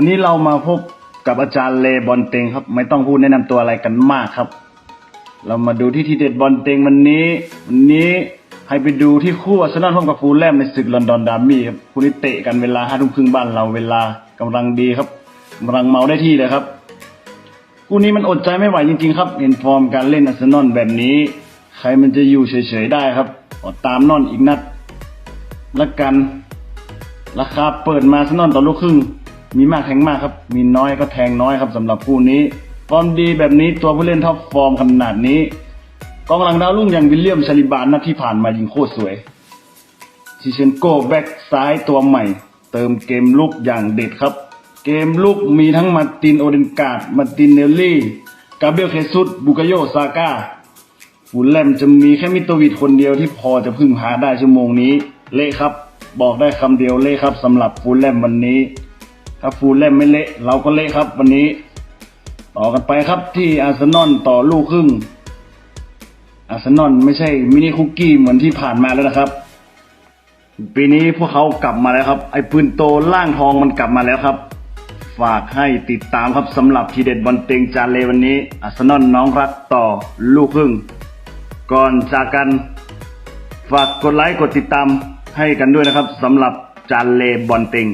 วันนี้เรามาพบกับอาจารย์เลบอลเตงครับ ไม่ต้องพูดแนะนำตัวอะไรกันมากครับ เรามาดูที่ทีเด็ดบอลเตงวันนี้ วันนี้ให้ไปดูที่คู่อาร์เซนอลพบกับฟูลแลมในศึกลอนดอนดาร์บี้ครับคู่นี้เตะกันเวลาห้าทุ่มครึ่งบ้านเราเวลากำลังดีครับกำลังเมาได้ที่เลยครับคู่นี้มันอดใจไม่ไหวจริงๆครับเห็นฟอร์มการเล่นอาร์เซนอลแบบนี้ ใครมันจะอยู่เฉยๆได้ครับอดตามนอนอีกนัดละกัน ราคาเปิดมาอาร์เซนอลต่อลูกครึ่ง มีมากแทงมากครับ มีน้อยก็แทงน้อยครับสำหรับคู่นี้ฟอร์มดีแบบนี้ตัวผู้เล่นท็อปฟอร์มขนาดนี้กองหลังดาวรุ่งอย่างวิลเลียมชาลิบานนัดที่ผ่านมายิงโคตรสวยชิเชนโกแบ็กซ้ายตัวใหม่ เติมเกมลุกอย่างเด็ดครับ เกมลุกมีทั้งมาตินโอเดนการ์ดมาตินเนลลี่กาเบรียลเคซุสบุกโยซาก้าฟูลแลมจะมีแค่มิโตวิดคนเดียวที่พอจะพึ่งพาได้ชั่วโมงนี้ เละครับ บอกได้คำเดียวเละครับสำหรับฟูลแลมวันนี้ ถ้าฟูลแลมไม่เละ เราก็เละครับ วันนี้ ต่อกันไปครับที่อาร์เซนอลต่อลูกครึ่ง อาร์เซนอลไม่ใช่มินิคุกกี้เหมือนที่ผ่านมาแล้วนะครับ ปีนี้พวกเขากลับมาแล้วครับ ไอ้ปืนโตล่างทองมันกลับมาแล้วครับ ฝากให้ติดตามครับสำหรับทีเด็ดบอลเต็งจานเลวันนี้อาร์เซนอลน้องรักต่อลูกครึ่ง ก่อนจากกันฝากกดไลค์กดติดตามให้กันด้วยนะครับสำหรับจานเลบอลเต็ง